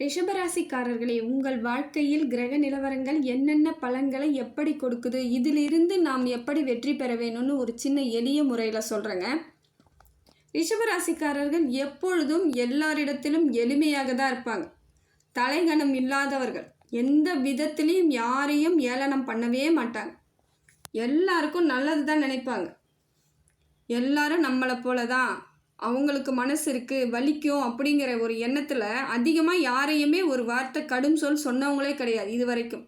ரிஷபராசிக்காரர்களே உங்கள் வாழ்க்கையில் கிரக நிலவரங்கள் என்னென்ன பலன்களை எப்படி கொடுக்குது? இதிலிருந்து நாம் எப்படி வெற்றி பெற வேணும்னு ஒரு சின்ன எளிய முறையில் சொல்கிறேங்க ரிஷபராசிக்காரர்கள் எப்பொழுதும் எல்லாரிடத்திலும் எளிமையாக தான் இருப்பாங்க. தலைகணம் இல்லாதவர்கள். எந்த விதத்திலையும் யாரையும் ஏளனம் பண்ணவே மாட்டாங்க. எல்லாருக்கும் நல்லது தான் நினைப்பாங்க. எல்லாரும் நம்மளை போல தான் அவங்களுக்கு மனசு இருக்குது வலிக்கும் அப்படிங்கிற ஒரு எண்ணத்தில் அதிகமாக யாரையுமே ஒரு வார்த்தை கடும் சொல் சொன்னவங்களே கிடையாது இது வரைக்கும்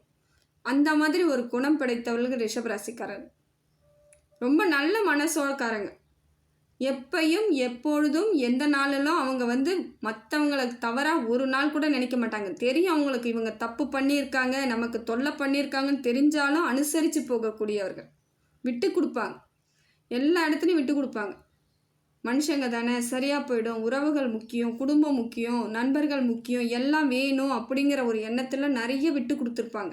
அந்த மாதிரி ஒரு குணம் படைத்தவர்கள் ரிஷபராசிக்காரர் ரொம்ப நல்ல மனசோக்காரங்க எப்பையும் எப்பொழுதும் எந்த நாளெல்லாம் அவங்க வந்து மற்றவங்களை தவறாக ஒரு நாள் கூட நினைக்க மாட்டாங்க. தெரியும் அவங்களுக்கு இவங்க தப்பு பண்ணியிருக்காங்க நமக்கு தொல்லை பண்ணியிருக்காங்கன்னு தெரிஞ்சாலும் அனுசரித்து போகக்கூடியவர்கள். விட்டு கொடுப்பாங்க. எல்லா இடத்துலையும் விட்டு கொடுப்பாங்க. மனுஷங்க தானே சரியாக போயிடும். உறவுகள் முக்கியம் குடும்பம் முக்கியம் நண்பர்கள் முக்கியம் எல்லாம் வேணும் அப்படிங்கிற ஒரு எண்ணத்தில் நிறைய விட்டு கொடுத்துருப்பாங்க.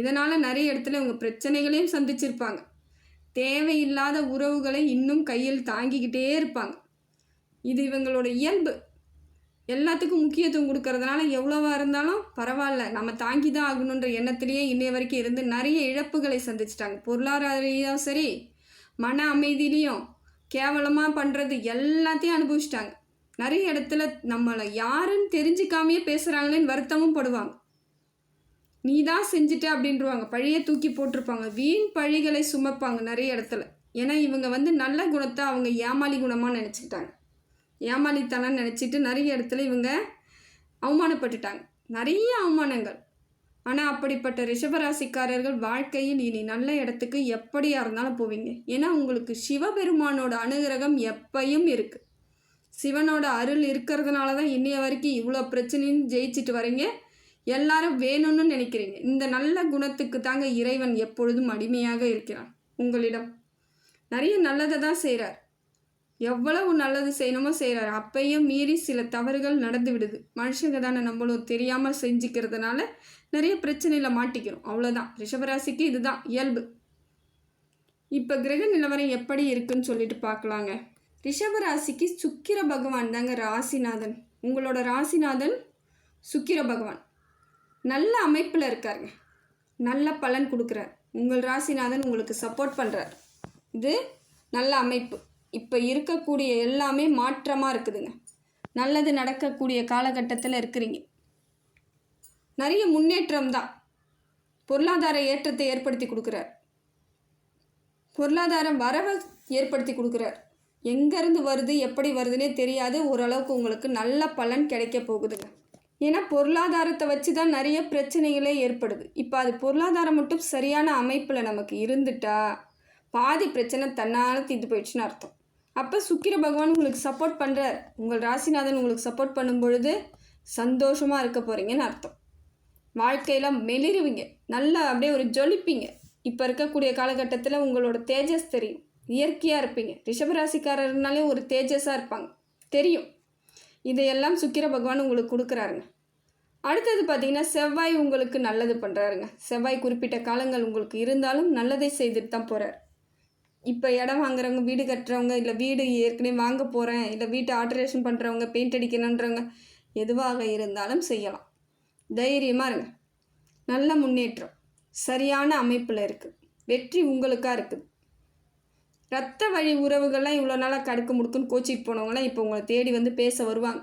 இதனால் நிறைய இடத்துல இவங்க பிரச்சனைகளையும் சந்திச்சிருப்பாங்க. தேவையில்லாத உறவுகளை இன்னும் கையில் தாங்கிக்கிட்டே இருப்பாங்க. இது இவங்களோட இயல்பு. எல்லாத்துக்கும் முக்கியத்துவம் கொடுக்கறதுனால எவ்வளோவா இருந்தாலும் பரவாயில்ல நம்ம தாங்கி தான் ஆகணுன்ற எண்ணத்திலேயே இன்னைய வரைக்கும் இருந்து நிறைய இழப்புகளை சந்திச்சிட்டாங்க. பொருளாதார ரீதியாகவும் சரி மன அமைதியிலையும் கேவலமாக பண்ணுறது எல்லாத்தையும் அனுபவிச்சிட்டாங்க. நிறைய இடத்துல நம்மளை யாருன்னு தெரிஞ்சுக்காமையே பேசுகிறாங்களேன்னு வருத்தமும் படுவாங்க. நீ தான் செஞ்சுட்ட அப்படின்றவாங்க. பழியை தூக்கி போட்டிருப்பாங்க. வீண் பழிகளை சுமப்பாங்க நிறைய இடத்துல. ஏன்னா இவங்க வந்து நல்ல குணத்தை அவங்க ஏமாளி குணமாக நினச்சிக்கிட்டாங்க. ஏமாளித்தனம் நினச்சிட்டு நிறைய இடத்துல இவங்க அவமானப்பட்டுட்டாங்க. நிறைய அவமானங்கள். ஆனால் அப்படிப்பட்ட ரிஷபராசிக்காரர்கள் வாழ்க்கையில் இனி நல்ல இடத்துக்கு எப்படியா இருந்தாலும் போவீங்க. ஏன்னா உங்களுக்கு சிவபெருமானோட அனுகிரகம் எப்பையும் இருக்குது சிவனோட அருள் இருக்கிறதுனால தான் இன்னைய வரைக்கும் இவ்வளோ பிரச்சனையும் ஜெயிச்சிட்டு வரீங்க. எல்லாரும் வேணும்னு நினைக்கிறீங்க. இந்த நல்ல குணத்துக்கு தாங்க இறைவன் எப்பொழுதும் அடிமையாக இருக்கிறான். உங்களிடம் நிறைய நல்லதை தான் செய்கிறார் எவ்வளவு நல்லது செய்யணுமோ செய்கிறார் அப்பையும் மீறி சில தவறுகள் நடந்து விடுது. மனுஷங்க தானே நம்மளும் தெரியாமல் செஞ்சுக்கிறதுனால நிறைய பிரச்சனையில் மாட்டிக்கிறோம். அவ்வளோதான் ரிஷபராசிக்கு இதுதான் இயல்பு. இப்போ கிரக நிலவரம் எப்படி இருக்குன்னு சொல்லிட்டு பார்க்கலாங்க. ரிஷபராசிக்கு சுக்கிர பகவான் தாங்க ராசிநாதன். உங்களோட ராசிநாதன் சுக்கிர பகவான். நல்ல அமைப்பில் இருக்காருங்க. நல்ல பலன் கொடுக்குறார். உங்கள் ராசிநாதன் உங்களுக்கு சப்போர்ட் பண்ணுறார் இது நல்ல அமைப்பு. இப்போ இருக்கக்கூடிய எல்லாமே மாற்றமாக இருக்குதுங்க. நல்லது நடக்கக்கூடிய காலகட்டத்தில் இருக்கிறீங்க. நிறைய முன்னேற்றம் தான். பொருளாதார ஏற்றத்தை ஏற்படுத்தி கொடுக்குறார். பொருளாதார வரவை ஏற்படுத்தி கொடுக்குறார். எங்கேருந்து வருது எப்படி வருதுன்னே தெரியாது. ஓரளவுக்கு உங்களுக்கு நல்ல பலன் கிடைக்க போகுதுங்க. ஏன்னா பொருளாதாரத்தை வச்சு தான் நிறைய பிரச்சனைகளே ஏற்படுது. இப்போ அது பொருளாதாரம் மட்டும் சரியான அமைப்பில் நமக்கு இருந்துட்டா பாதி பிரச்சனை தன்னால் தீர்ந்து போயிடுச்சுன்னு அர்த்தம். அப்போ சுக்கிர பகவான் உங்களுக்கு சப்போர்ட் பண்ணுறார் உங்கள் ராசிநாதன் உங்களுக்கு சப்போர்ட் பண்ணும் பொழுது சந்தோஷமாக இருக்க போகிறீங்கன்னு அர்த்தம். வாழ்க்கையில் மெளிருவீங்க நல்லா அப்படியே ஒரு ஜொலிப்பீங்க. இப்போ இருக்கக்கூடிய காலகட்டத்தில் உங்களோட தேஜஸ் தெரியும். இயற்கையாக இருப்பீங்க. ரிஷபராசிக்காரர்னாலே ஒரு தேஜஸாக இருப்பாங்க. தெரியும். இதையெல்லாம் சுக்கிர பகவான் உங்களுக்கு கொடுக்குறாருங்க. அடுத்தது பார்த்தீங்கன்னா செவ்வாய் உங்களுக்கு நல்லது பண்ணுறாருங்க செவ்வாய் குறிப்பிட்ட காலங்கள் உங்களுக்கு இருந்தாலும் நல்லதை செய்துட்டு தான் போகிறார் இப்போ இடம் வாங்குறவங்க வீடு கட்டுறவங்க இல்லை வீடு ஏற்கனவே வாங்க போகிறேன் இல்லை வீட்டை ஆல்ட்ரேஷன் பண்ணுறவங்க பெயிண்ட் அடிக்கணுன்றவங்க எதுவாக இருந்தாலும் செய்யலாம். தைரியமாக இருங்க. நல்ல முன்னேற்றம். சரியான அமைப்பில் இருக்குது வெற்றி உங்களுக்காக இருக்குது ரத்த வழி உறவுகள்லாம் இவ்வளோ நாளாக கடுக்க முடுக்குன்னு கோச்சிக்கு போனவங்களாம் இப்போ உங்களை தேடி வந்து பேச வருவாங்க.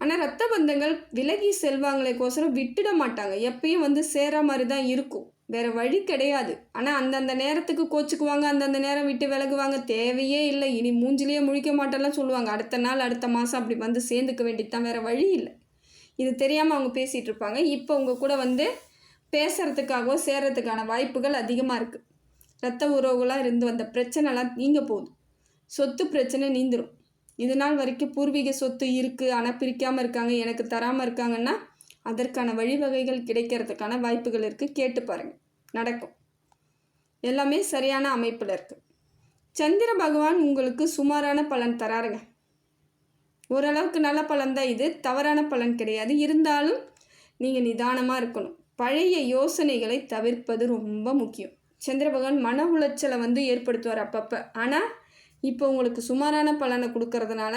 ஆனால் ரத்த பந்தங்கள் விலகி செல்வாங்களேக்கோசரம் விட்டுட மாட்டாங்க. எப்பயும் வந்து சேர மாதிரி தான் இருக்கும். வேறு வழி கிடையாது. ஆனால் அந்தந்த நேரத்துக்கு கோச்சுக்குவாங்க அந்தந்த நேரம் விட்டு விலகுவாங்க தேவையே இல்லை. இனி மூஞ்சிலேயே முழிக்க மாட்டேன்லாம் சொல்லுவாங்க. அடுத்த நாள் அடுத்த மாதம் அப்படி வந்து சேர்ந்துக்க வேண்டியது தான் வேறு வழி இல்லை. இது தெரியாமல் அவங்க பேசிகிட்டு இருப்பாங்க. இப்போ உங்கள் கூட வந்து பேசுகிறதுக்காகவோ சேர்றதுக்கான வாய்ப்புகள் அதிகமாக இருக்குது ரத்த உறவுகளாக இருந்து வந்த பிரச்சனைலாம் நீங்க போகுது சொத்து பிரச்சனை நீந்துடும் இது நாள் வரைக்கும் பூர்வீக சொத்து இருக்குது ஆனால் பிரிக்காமல் இருக்காங்க எனக்கு தராமல் இருக்காங்கன்னா அதற்கான வழிவகைகள் கிடைக்கிறதுக்கான வாய்ப்புகள் இருக்குது கேட்டு பாருங்கள் நடக்கும். எல்லாமே சரியான அமைப்பில் இருக்குது சந்திர பகவான் உங்களுக்கு சுமாரான பலன் தராருங்க. ஓரளவுக்கு நல்ல பலன் தான் இது. தவறான பலன் கிடையாது. இருந்தாலும் நீங்கள் நிதானமாக இருக்கணும். பழைய யோசனைகளை தவிர்ப்பது ரொம்ப முக்கியம். சந்திர பகவான் மன உளைச்சலை வந்து ஏற்படுத்துவார் அப்பப்போ. ஆனால் இப்போ உங்களுக்கு சுமாரான பலனை கொடுக்கறதுனால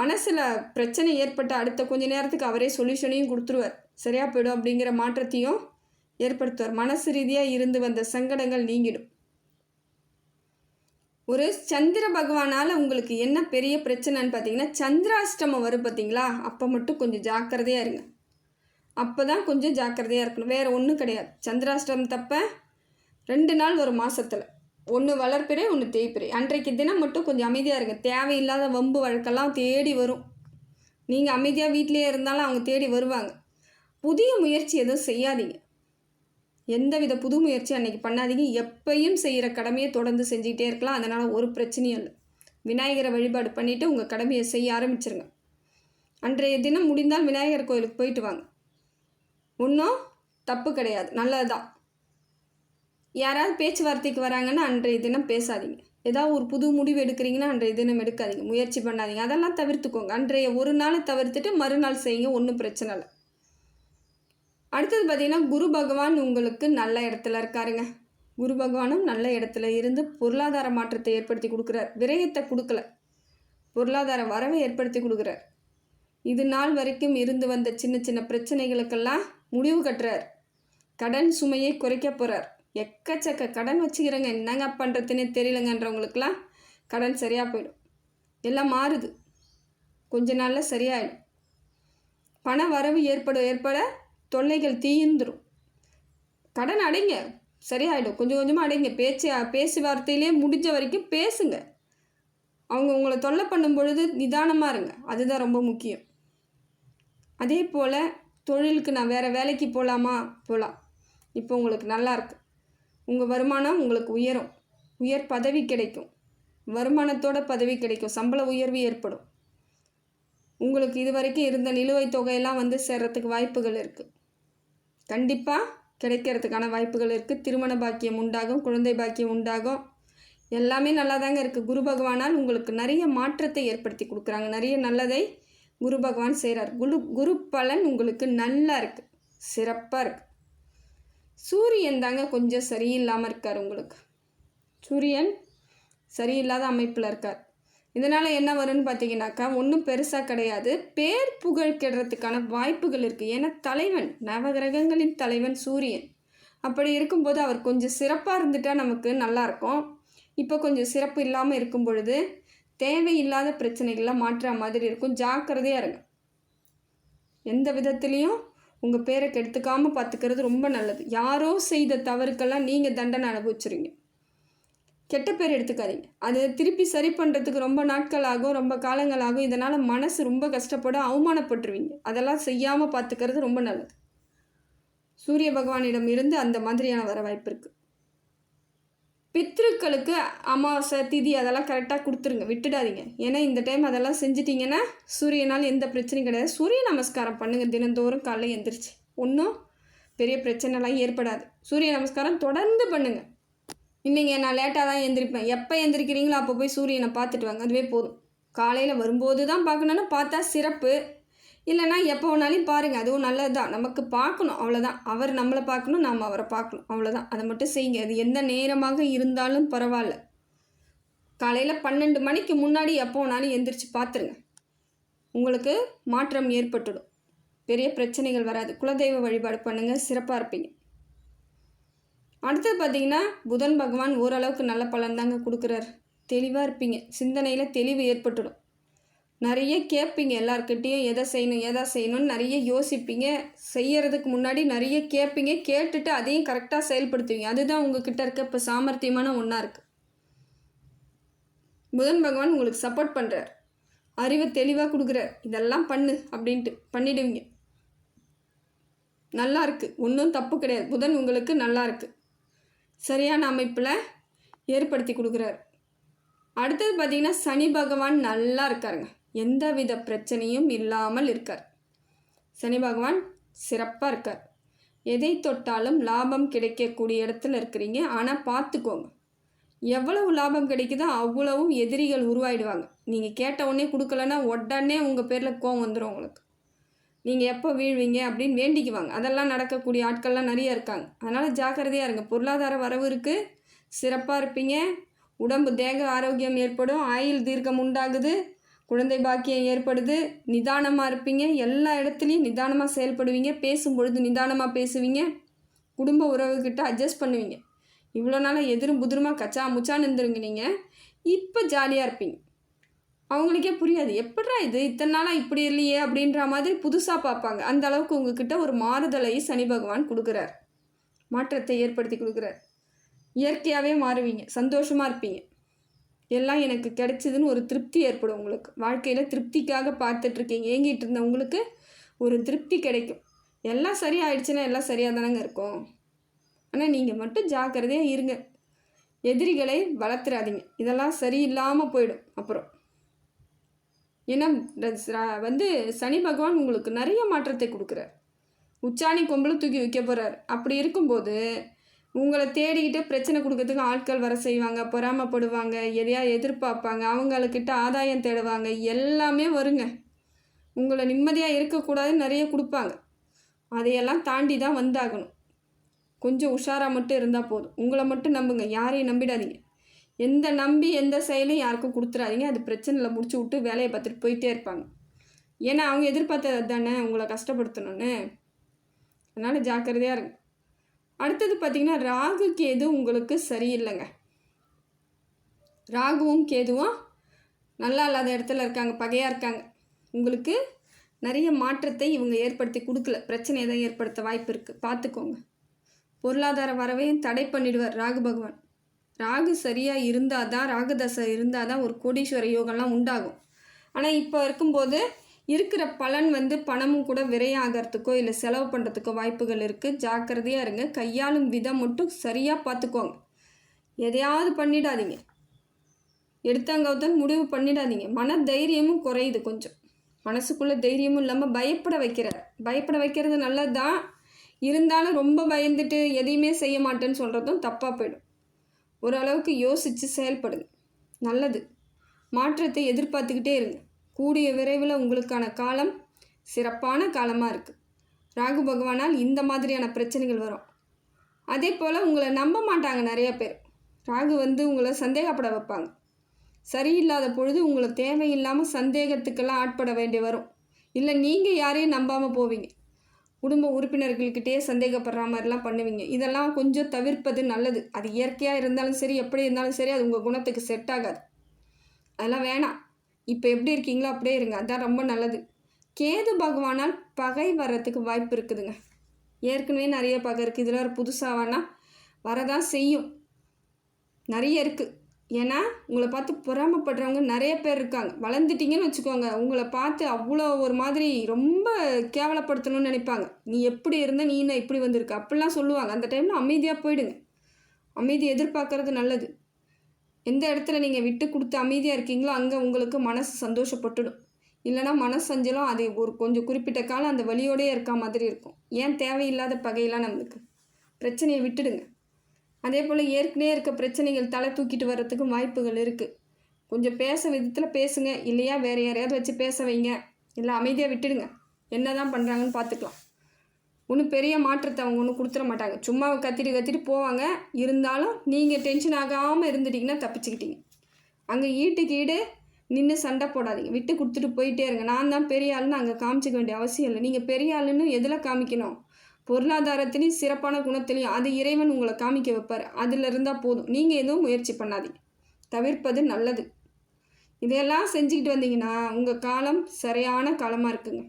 மனசில் பிரச்சனை ஏற்பட்ட அடுத்த கொஞ்ச நேரத்துக்கு அவரே சொல்யூஷனையும் கொடுத்துருவார். சரியாக போயிடும் அப்படிங்கிற மாற்றத்தையும் ஏற்படுத்துவார். மனசு ரீதியாக இருந்து வந்த சங்கடங்கள் நீங்கிடும். ஒரு சந்திர பகவானால் உங்களுக்கு என்ன பெரிய பிரச்சனைன்னு பார்த்தீங்கன்னா சந்திராஷ்டமம் வரும் பார்த்தீங்களா அப்போ மட்டும் கொஞ்சம் ஜாக்கிரதையாக இருங்க. அப்போ தான் கொஞ்சம் ஜாக்கிரதையாக இருக்கணும். வேறு ஒன்றும் கிடையாது. சந்திராஷ்டமம் தப்ப ரெண்டு நாள் ஒரு மாதத்தில் ஒன்று வளர்ப்பிறை ஒன்று தேய்ப்பிறை. அன்றைக்கு தினம் மட்டும் கொஞ்சம் அமைதியாக இருங்க. தேவையில்லாத வம்பு வழக்கெல்லாம் தேடி வரும். நீங்கள் அமைதியாக வீட்டிலேயே இருந்தாலும் அவங்க தேடி வருவாங்க. புதிய முயற்சி எதுவும் செய்யாதீங்க. எந்தவித புது முயற்சி அன்றைக்கி பண்ணாதீங்க. எப்பையும் செய்கிற கடமையை தொடர்ந்து செஞ்சுக்கிட்டே இருக்கலாம். அதனால் ஒரு பிரச்சனையும் இல்லை. விநாயகரை வழிபாடு பண்ணிவிட்டு உங்கள் கடமையை செய்ய ஆரம்பிச்சிருங்க. அன்றைய தினம் முடிந்தால் விநாயகர் கோயிலுக்கு போயிட்டு வாங்க. ஒன்றும் தப்பு கிடையாது. நல்லது தான் யாராவது பேச்சுவார்த்தைக்கு வராங்கன்னா அன்றைய தினம் பேசாதீங்க. ஏதாவது ஒரு புது முடிவு எடுக்கிறீங்கன்னா அன்றைய தினம் எடுக்காதீங்க. முயற்சி பண்ணாதீங்க. அதெல்லாம் தவிர்த்துக்கோங்க. அன்றைய ஒரு நாளை தவிர்த்துட்டு மறுநாள் செய்யுங்க. ஒன்றும் பிரச்சனை இல்லை. அடுத்தது பார்த்தீங்கன்னா குரு பகவான் உங்களுக்கு நல்ல இடத்துல இருக்காருங்க. குரு பகவானும் நல்ல இடத்துல இருந்து பொருளாதார மாற்றத்தை ஏற்படுத்தி கொடுக்குறார். விரயத்தை கொடுக்கல. பொருளாதார வரவை ஏற்படுத்தி கொடுக்குறார். இது நாள் வரைக்கும் இருந்து வந்த சின்ன சின்ன பிரச்சனைகளுக்கெல்லாம் முடிவு கட்டுறார். கடன் சுமையை குறைக்க போகிறார் எக்கச்சக்க கடன் வச்சுக்கிறேங்க. என்னங்க பண்ணுறதுன்னே தெரியலங்கன்றவங்களுக்கெல்லாம் கடன் சரியாக போயிடும். எல்லாம் மாறுது. கொஞ்ச நாளில் சரியாயிடும். பண வரவு ஏற்பட ஏற்பட தொல்லைகள் தீர்ந்துடும் கடன் அடைங்க. சரியாயிடும். கொஞ்சம் கொஞ்சமாக அடைங்க. பேச்சு பேச்சு வார்த்தையிலே முடிஞ்ச வரைக்கும் பேசுங்க. அவங்க உங்களை தொல்லை பண்ணும் பொழுது நிதானமாக இருங்க. அதுதான் ரொம்ப முக்கியம். அதே போல் தொழிலுக்கு நான் வேறு வேலைக்கு போகலாமா போகலாம் இப்போ உங்களுக்கு நல்லாயிருக்கு உங்கள் வருமானம் உங்களுக்கு உயரும். உயர் பதவி கிடைக்கும். வருமானத்தோட பதவி கிடைக்கும். சம்பள உயர்வு ஏற்படும். உங்களுக்கு இது வரைக்கும் இருந்த நிலுவைத் தொகையெல்லாம் வந்து சேர்றதுக்கு வாய்ப்புகள் இருக்குது கண்டிப்பாக கிடைக்கிறதுக்கான வாய்ப்புகள் இருக்குது திருமண பாக்கியம் உண்டாகும் குழந்தை பாக்கியம் உண்டாகும். எல்லாமே நல்லா தாங்க இருக்குது குரு பகவானால் உங்களுக்கு நிறைய மாற்றத்தை ஏற்படுத்தி கொடுக்குறாங்க. நிறைய நல்லதை குரு பகவான் செய்கிறார் குரு குரு பலன் உங்களுக்கு நல்லா இருக்குது சிறப்பாக இருக்குது சூரியன் தாங்க கொஞ்சம் சரியில்லாமல் இருக்கார் உங்களுக்கு. சூரியன் சரியில்லாத அமைப்பில் இருக்கார். இதனால் என்ன வரும்னு பார்த்தீங்கன்னாக்கா ஒன்றும் பெருசாக கிடையாது. பேர் புகழ் கெடுறதுக்கான வாய்ப்புகள் இருக்குது ஏன்னா தலைவன் நவகிரகங்களின் தலைவன் சூரியன். அப்படி இருக்கும்போது அவர் கொஞ்சம் சிறப்பாக இருந்துட்டால் நமக்கு நல்லாயிருக்கும் இப்போ கொஞ்சம் சிறப்பு இல்லாமல் இருக்கும் பொழுது தேவையில்லாத பிரச்சனைகள்லாம் மாற்றுற மாதிரி இருக்கும். ஜாக்கிரதையாக இருங்க. எந்த விதத்துலேயும் உங்கள் பேரை கெடுத்துக்காமல் பார்த்துக்கிறது ரொம்ப நல்லது. யாரோ செய்த தவறுக்கெல்லாம் நீங்கள் தண்டனை அனுபவிச்சுருங்க கெட்ட பேர் எடுத்துக்காதீங்க. அதை திருப்பி சரி பண்ணுறதுக்கு ரொம்ப நாட்கள் ஆகும் ரொம்ப காலங்கள் ஆகும் இதனால் மனசு ரொம்ப கஷ்டப்பட அவமானப்பட்டுருவீங்க. அதெல்லாம் செய்யாமல் பார்த்துக்கிறது ரொம்ப நல்லது. சூரிய பகவானிடம் இருந்து அந்த மாதிரியான வர வாய்ப்பு இருக்குது பித்ருக்களுக்கு அமாவாசை திதி அதெல்லாம் கரெக்டாக கொடுத்துருங்க. விட்டுடாதீங்க. ஏன்னா இந்த டைம் அதெல்லாம் செஞ்சிட்டிங்கன்னா சூரியனால் எந்த பிரச்சனையும் கிடையாது. சூரிய நமஸ்காரம் பண்ணுங்கள் தினந்தோறும் காலைல எந்திரிச்சு. ஒன்றும் பெரிய பிரச்சனைலாம் ஏற்படாது. சூரிய நமஸ்காரம் தொடர்ந்து பண்ணுங்கள் இல்லைங்க நான் லேட்டாக தான் எந்திரிப்பேன். எப்போ எந்திரிக்கிறீங்களோ அப்போ போய் சூரியனை பார்த்துட்டு வாங்க. அதுவே போதும். காலையில் வரும்போது தான் பார்க்கணுன்னா பார்த்தா சிறப்பு. இல்லைன்னா எப்போ வேணாலும் பாருங்கள் அதுவும் நல்லது தான் நமக்கு பார்க்கணும் அவ்வளோதான் அவர் நம்மளை பார்க்கணும் நாம் அவரை பார்க்கணும். அவ்வளோதான் அதை மட்டும் செய்யுங்க. அது எந்த நேரமாக இருந்தாலும் பரவாயில்ல. காலையில் பன்னெண்டு மணிக்கு முன்னாடி எப்போ வேணாலும் எந்திரிச்சு பார்த்துருங்க உங்களுக்கு மாற்றம் ஏற்பட்டுடும். பெரிய பிரச்சனைகள் வராது. குலதெய்வ வழிபாடு பண்ணுங்கள் சிறப்பாக இருப்பீங்க. அடுத்தது பார்த்தீங்கன்னா புதன் பகவான் ஓரளவுக்கு நல்ல பலன் தாங்க கொடுக்குறாரு. தெளிவாக இருப்பீங்க. சிந்தனையில் தெளிவு ஏற்பட்டுடும். நிறைய கேட்பீங்க எல்லாருக்கிட்டேயும் எதை செய்யணும் எதை செய்யணும்னு நிறைய யோசிப்பீங்க. செய்யறதுக்கு முன்னாடி நிறைய கேட்பீங்க. கேட்டுட்டு அதையும் கரெக்டாக செயல்படுத்துவீங்க. அதுதான் உங்ககிட்ட இருக்க இப்போ சாமர்த்தியமான ஒன்றா இருக்குது புதன் பகவான் உங்களுக்கு சப்போர்ட் பண்ணுறார் அறிவை தெளிவாக கொடுக்குறார். இதெல்லாம் பண்ணு அப்படின்ட்டு பண்ணிடுவீங்க. நல்லா இருக்குது ஒன்றும் தப்பு கிடையாது. புதன் உங்களுக்கு நல்லா இருக்குது சரியான அமைப்பில் ஏற்படுத்தி கொடுக்குறாரு. அடுத்தது பார்த்திங்கன்னா சனி பகவான் நல்லா இருக்காருங்க. எந்த வித பிரச்சனையும் இல்லாமல் இருக்கார். சனி பகவான் சிறப்பாக இருக்கார். எதை தொட்டாலும் லாபம் கிடைக்கக்கூடிய இடத்துல இருக்கிறீங்க. ஆனால் பார்த்துக்கோங்க. எவ்வளவு லாபம் கிடைக்குதோ அவ்வளவும் எதிரிகள் உருவாயிடுவாங்க. நீங்கள் கேட்ட உடனே கொடுக்கலன்னா உடனே உங்கள் பேரில் கோவம் வந்துடும் உங்களுக்கு. நீங்கள் எப்போ வீழ்வீங்க அப்படின்னு வேண்டிக்குவாங்க. அதெல்லாம் நடக்கக்கூடிய ஆட்கள்லாம் நிறைய இருக்காங்க. அதனால் ஜாக்கிரதையாக இருங்க. பொருளாதார வரவு இருக்குது சிறப்பாக இருப்பீங்க. உடம்பு தேக ஆரோக்கியம் ஏற்படும். ஆயுள் தீர்க்கம் உண்டாகுது. குழந்தை பாக்கியம் ஏற்படுது நிதானமாக இருப்பீங்க எல்லா இடத்துலையும் நிதானமாக செயல்படுவீங்க பேசும்பொழுது நிதானமாக பேசுவீங்க குடும்ப உறவுகிட்ட அட்ஜஸ்ட் பண்ணுவீங்க. இவ்வளோ நாளாக எதிரும் புதிரமாக கச்சா முச்சான்னு இருந்துருங்க நீங்கள் இப்போ ஜாலியாக இருப்பீங்க. அவங்களுக்கே புரியாது எப்படா இது? இத்தனை நாளாக இப்படி இல்லையே? அப்படின்ற மாதிரி புதுசாக பார்ப்பாங்க. அந்த அளவுக்கு உங்ககிட்ட ஒரு மாறுதலை சனி பகவான் கொடுக்குறார். மாற்றத்தை ஏற்படுத்தி கொடுக்குறார். இயற்கையாகவே மாறுவீங்க சந்தோஷமாக இருப்பீங்க. எல்லாம் எனக்கு கிடைச்சிதுன்னு ஒரு திருப்தி ஏற்படும் உங்களுக்கு. வாழ்க்கையில் திருப்திக்காக பார்த்துட்ருக்கீங்க ஏங்கிட்டு இருந்த உங்களுக்கு ஒரு திருப்தி கிடைக்கும். எல்லாம் சரியாயிடுச்சுன்னா எல்லாம் சரியாக தானங்க இருக்கும். ஆனால் நீங்கள் மட்டும் ஜாக்கிரதையாக இருங்க. எதிரிகளை வளர்த்துறாதீங்க. இதெல்லாம் சரியில்லாமல் போயிடும். அப்புறம். ஏன்னா வந்து சனி பகவான் உங்களுக்கு நிறைய மாற்றத்தை கொடுக்குறார். உச்சாணி கொம்பில் தூக்கி வைக்க போகிறார் அப்படி இருக்கும்போது உங்களை தேடிக்கிட்டு பிரச்சனை கொடுக்கறதுக்கு ஆட்கள் வர செய்வாங்க பொறாமப்படுவாங்க எதையா எதிர்பார்ப்பாங்க அவங்களுக்கிட்ட ஆதாயம் தேடுவாங்க எல்லாமே வருங்க. உங்களை நிம்மதியாக இருக்கக்கூடாதுன்னு நிறைய கொடுப்பாங்க. அதையெல்லாம் தாண்டி தான் வந்தாகணும். கொஞ்சம் உஷாராக மட்டும் இருந்தால் போதும். உங்களை மட்டும் நம்புங்க யாரையும் நம்பிடாதீங்க. எந்த நம்பி எந்த செயலையும் யாருக்கும் கொடுத்துறாதீங்க அது பிரச்சனையில் முடிச்சு விட்டு வேலையை பார்த்துட்டு போயிட்டே இருப்பாங்க. ஏன்னா அவங்க எதிர்பார்த்தது தானே உங்களை கஷ்டப்படுத்தணும்னு. அதனால் ஜாக்கிரதையாக இருங்க. அடுத்தது பார்த்திங்கன்னா ராகு கேது உங்களுக்கு சரியில்லைங்க. ராகுவும் கேதுவும் நல்லா இல்லாத இடத்துல இருக்காங்க பகையாக இருக்காங்க. உங்களுக்கு நிறைய மாற்றத்தை இவங்க ஏற்படுத்தி கொடுக்கல. பிரச்சனையை தான் ஏற்படுத்த வாய்ப்பு இருக்குது பார்த்துக்கோங்க. பொருளாதார வரவையும் தடை பண்ணிடுவார் ராகு பகவான். ராகு சரியாக இருந்தால் தான் ராகுதசை இருந்தால் தான் ஒரு கோடீஸ்வர யோகம்லாம் உண்டாகும். ஆனால் இப்போ இருக்கும்போது இருக்கிற பலன் வந்து பணமும் கூட விரையாகிறதுக்கோ இல்லை செலவு பண்ணுறதுக்கோ வாய்ப்புகள் இருக்குது ஜாக்கிரதையாக இருங்க. கையாளும் விதம் மட்டும் சரியாக பார்த்துக்கோங்க எதையாவது பண்ணிடாதீங்க. எடுத்தாங்கவுதான் முடிவு பண்ணிடாதீங்க. மன தைரியமும் குறையுது கொஞ்சம். மனசுக்குள்ளே தைரியமும் இல்லாமல் பயப்பட வைக்கிறார் பயப்பட வைக்கிறது நல்லது தான் இருந்தாலும் ரொம்ப பயந்துட்டு எதையுமே செய்ய மாட்டேன்னு சொல்கிறதும் தப்பாக போயிடும். ஓரளவுக்கு யோசித்து செயல்படுங்க. நல்லது. மாற்றத்தை எதிர்பார்த்துக்கிட்டே இருங்க. கூடிய விரைவில் உங்களுக்கான காலம் சிறப்பான காலமாக இருக்குது ராகு பகவானால் இந்த மாதிரியான பிரச்சனைகள் வரும். அதே போல் உங்களை நம்ப மாட்டாங்க நிறைய பேர். ராகு வந்து உங்களை சந்தேகப்பட வைப்பாங்க. சரியில்லாத பொழுது உங்களை தேவையில்லாமல் சந்தேகத்துக்கெல்லாம் ஆட்பட வேண்டி வரும். இல்லை நீங்கள் யாரையும் நம்பாமல் போவீங்க. குடும்ப உறுப்பினர்கள்கிட்டயே சந்தேகப்படுற மாதிரிலாம் பண்ணுவீங்க. இதெல்லாம் கொஞ்சம் தவிர்ப்பது நல்லது. அது இயற்கையாக இருந்தாலும் சரி எப்படி இருந்தாலும் சரி அது உங்கள் குணத்துக்கு செட் ஆகாது. அதெல்லாம் வேணாம். இப்போ எப்படி இருக்கீங்களோ அப்படியே இருங்க. அதான் ரொம்ப நல்லது. கேது பகவானால் பகை வர்றதுக்கு வாய்ப்பு இருக்குதுங்க. ஏற்கனவே நிறைய பகை இருக்குது இதில் ஒரு புதுசாக வேணால் வரதான் செய்யும். நிறைய இருக்குது ஏன்னா உங்களை பார்த்து பொறாமப்படுறவங்க நிறைய பேர் இருக்காங்க. வளர்ந்துட்டீங்கன்னு வச்சுக்கோங்க. உங்களை பார்த்து அவ்வளோ ஒரு மாதிரி ரொம்ப கேவலப்படுத்தணும்னு நினைப்பாங்க. நீ எப்படி இருந்த நீ என்ன இப்படி வந்திருக்க? அப்படிலாம் சொல்லுவாங்க. அந்த டைமில் அமைதியாக போயிடுங்க. அமைதி எதிர்பார்க்கறது நல்லது. எந்த இடத்துல நீங்கள் விட்டு கொடுத்து அமைதியாக இருக்கீங்களோ அங்கே உங்களுக்கு மனசு சந்தோஷப்பட்டுடும். இல்லைனா மனசஞ்சலம் அது ஒரு கொஞ்சம் குறிப்பிட்ட காலம் அந்த வழியோடயே இருக்க மாதிரி இருக்கும். ஏன் தேவையில்லாத பகையெல்லாம் நம்மளுக்கு? பிரச்சனையை விட்டுடுங்க. அதே போல் ஏற்கனவே இருக்க பிரச்சனைகள் தலை தூக்கிட்டு வர்றதுக்கும் வாய்ப்புகள் இருக்குது கொஞ்சம் பேச விதத்தில் பேசுங்க. இல்லையா வேறு யாரையாவது வச்சு பேச வைங்க. இல்லை அமைதியாக விட்டுடுங்க. என்ன தான் பண்ணுறாங்கன்னு பார்த்துக்கலாம் ஒன்றும் பெரிய மாற்றத்தை அவங்க ஒன்றும் கொடுத்துட மாட்டாங்க. சும்மா கத்திட்டு கத்திட்டு போவாங்க. இருந்தாலும் நீங்கள் டென்ஷன் ஆகாமல் இருந்துட்டிங்கன்னா தப்பிச்சுக்கிட்டீங்க. அங்கே ஈட்டுக்கு ஈடு நின்று சண்டை போடாதீங்க. விட்டு கொடுத்துட்டு போயிட்டே இருங்க. நான் தான் பெரிய ஆளுன்னு அங்கே காமிச்சிக்க வேண்டிய அவசியம் இல்லை. நீங்கள் பெரிய ஆளுன்னு எதில் காமிக்கணும்? பொருளாதாரத்திலையும் சிறப்பான குணத்திலையும் அது இறைவன் உங்களை காமிக்க வைப்பார். அதில் இருந்தால் போதும். நீங்கள் எதுவும் முயற்சி பண்ணாதீங்க. தவிர்ப்பது நல்லது. இதையெல்லாம் செஞ்சுக்கிட்டு வந்தீங்கன்னா உங்கள் காலம் சரியான காலமாக இருக்குங்க.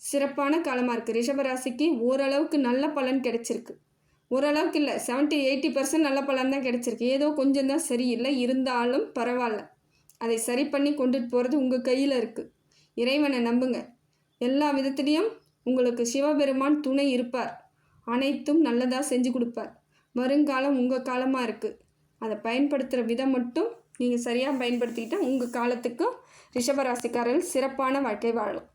சிறப்பான காலமாக இருக்குது ரிஷபராசிக்கு ஓரளவுக்கு நல்ல பலன் கிடச்சிருக்கு. ஓரளவுக்கு இல்லை செவன்ட்டி எயிட்டி பர்சன்ட் நல்ல பலன் தான் கிடச்சிருக்கு. ஏதோ கொஞ்சம் தான் சரியில்லை இருந்தாலும் பரவாயில்ல அதை சரி பண்ணி கொண்டுட்டு போகிறது உங்கள் கையில் இருக்குது இறைவனை நம்புங்க. எல்லா விதத்துலேயும் உங்களுக்கு சிவபெருமான் துணை இருப்பார். அனைத்தும் நல்லதாக செஞ்சு கொடுப்பார். வருங்காலம் உங்கள் காலமாக இருக்குது அதை பயன்படுத்துகிற விதம் மட்டும் நீங்கள் சரியாக பயன்படுத்திக்கிட்டால் உங்கள் காலத்துக்கும் ரிஷபராசிக்காரர்கள் சிறப்பான வாழ்க்கை வாழும்